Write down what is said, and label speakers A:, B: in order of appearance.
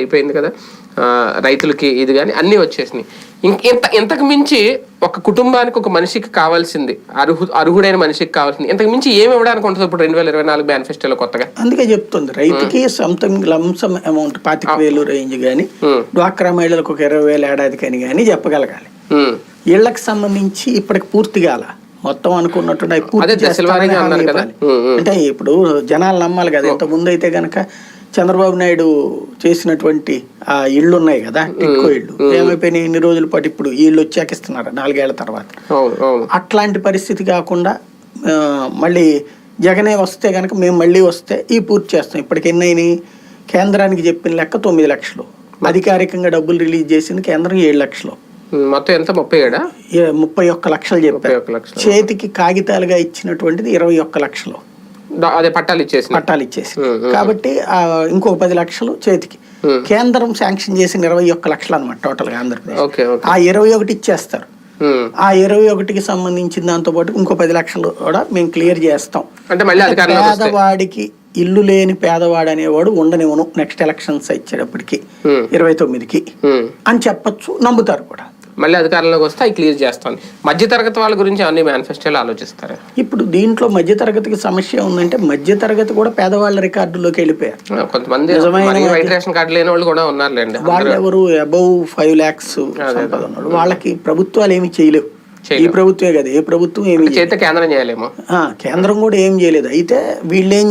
A: అయిపోయింది కదా. రైతులకి ఇది కానీ అన్నీ వచ్చేసినాయి. ఇంక ఇంత ఇంతకు మించి ఒక కుటుంబానికి ఒక మనిషికి కావాల్సింది అర్హు అర్హుడైన మనిషికి కావాల్సింది ఇంతకు మించి ఏమి ఇవ్వడానికి ఉంటుంది ఇప్పుడు రెండు వేల ఇరవై నాలుగు మేనిఫెస్టోలో కొత్తగా?
B: అందుకే చెప్తుంది రైతుకి సంథింగ్ లంసమ్ అమౌంట్ పాతిక వేలు రేంజ్ కానీ డ్వాక్రా మహిళలకు ఒక ఇరవై వేలు ఏడాది కానీ కానీ చెప్పగలగాలి. ఇళ్ళకు సంబంధించి ఇప్పటికి పూర్తి కాల. మొత్తం అనుకున్నట్టు పూర్తి. అంటే ఇప్పుడు జనాలు నమ్మాలి కదా ఇంత ముందు అయితే గనక చంద్రబాబు నాయుడు చేసినటువంటి ఆ ఇళ్ళు ఉన్నాయి కదా టిక్కో ఇళ్ళు. ఏమైపోయినాయి ఇన్ని రోజుల పాటు ఇప్పుడు ఈ ఇళ్ళు వచ్చాక ఇస్తున్నారు నాలుగేళ్ళ తర్వాత. అట్లాంటి పరిస్థితి కాకుండా మళ్ళీ జగనే వస్తే కనుక మేము మళ్ళీ వస్తే ఈ పూర్తి చేస్తాం. ఇప్పటికి ఎన్ని అయినాయి కేంద్రానికి చెప్పిన లెక్క తొమ్మిది లక్షలు. అధికారికంగా డబ్బులు రిలీజ్ చేసింది కేంద్రం ఏడు లక్షలు.
A: మొత్తం ఎంత? ముప్పై ఏడా?
B: ముప్పై ఒక్క లక్షలు చెప్పారు. చేతికి కాగితాలుగా ఇచ్చినటువంటిది ఇరవై ఒక్క లక్షలు.
A: అదే పట్టాలు ఇచ్చేసిన
B: పట్టాలు ఇచ్చేసి కాబట్టి ఆ, ఇంకో పది లక్షలు చేతికి. కేంద్రం శాంక్షన్ చేసిన ఇరవై ఒక్క లక్షలు అనమాట టోటల్గా ఆంధ్రప్రదేశ్ ఆ ఇరవై ఒకటి ఇచ్చేస్తారు. ఆ ఇరవై ఒకటికి సంబంధించిన దాంతో పాటు ఇంకో పది లక్షలు కూడా మేము క్లియర్ చేస్తాం.
A: అంటే
B: పేదవాడికి ఇల్లు లేని పేదవాడు అనేవాడు ఉండనివ్వను. నెక్స్ట్ ఎలక్షన్స్ ఇచ్చేటప్పటికి ఇరవై తొమ్మిదికి. అని చెప్పొచ్చు నమ్ముతారు కూడా.
A: మళ్ళీ అధికారంలోకి వస్తే అవి క్లియర్ చేస్తాను మధ్యతరగతి వాళ్ళ గురించి అన్ని మేనిఫెస్టోలు ఆలోచిస్తారు.
B: ఇప్పుడు దీంట్లో మధ్యతరగతికి సమస్య ఉందంటే మధ్యతరగతి కూడా పేదవాళ్ళ రికార్డులోకి వెళ్ళిపోయారు.
A: కొంతమంది వైట్ రేషన్ కార్డు లేని వాళ్ళు కూడా ఉన్నారులేండి.
B: వాళ్ళు ఎవరు అబౌవ్ ఫైవ్ ల్యాక్స్ వాళ్ళకి ప్రభుత్వాలు ఏమి చేయలేవు. ఈ ప్రభుత్వమే కదా ఏ ప్రభుత్వం ఏమి
A: కేంద్రం చేయలేము.
B: కేంద్రం కూడా ఏం చేయలేదు. అయితే వీళ్ళు ఏం